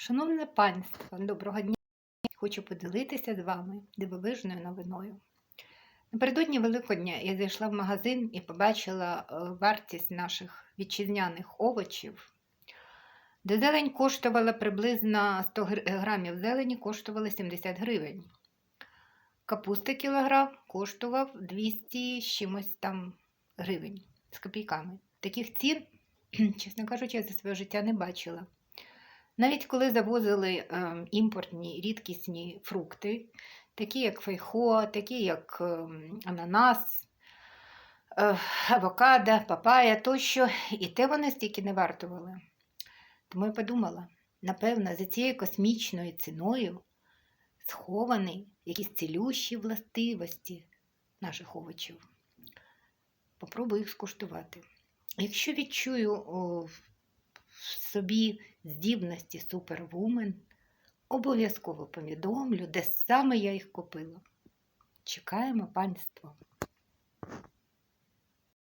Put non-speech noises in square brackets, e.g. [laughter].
Шановне панство, доброго дня! Хочу поділитися з вами дивовижною новиною. Напередодні Великодня я зайшла в магазин і побачила е, вартість наших вітчизняних овочів, де зелень коштувала приблизно 100 гр- грамів зелені коштували 70 гривень. Капуста кілограм коштував 200 з чимось там гривень з копійками. Таких цін, [clears throat] чесно кажучи, я за своє життя не бачила. Навіть коли завозили е, імпортні рідкісні фрукти, такі як фейхо, такі як е, ананас, авокадо, папая тощо, і те вони стільки не вартували. Тому я подумала, напевно, за цією космічною ціною сховані якісь цілющі властивості наших овочів. Попробую їх скуштувати. Якщо відчую в собі здібності супервумен, обов'язково повідомлю, де саме я їх купила. Чекаємо панство.